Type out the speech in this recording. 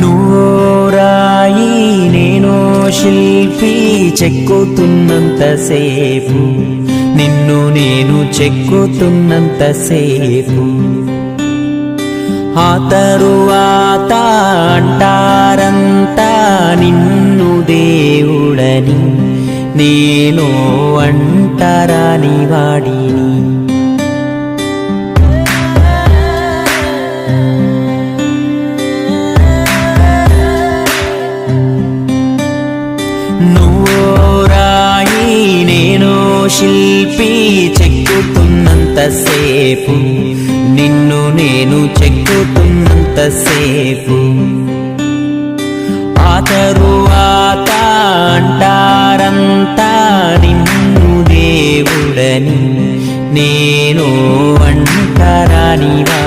నూరాయి నేను శిల్పి చెక్కుతున్నంతసేపు నిన్ను నేను చెక్కుతున్నంతసేపు ఆ తరువాత అంటారంతా నిన్ను దేవుడని నేను అంటారాని వాడిని. నువ్వో రాయి నేను శిల్పి చెక్కుతున్నంతసేపు నిన్ను నేను చెక్కుతున్నంతసేపు ఆ తరువాత అంటారంతా నిన్ను దేవుడని నేను అంటారాని వాడిని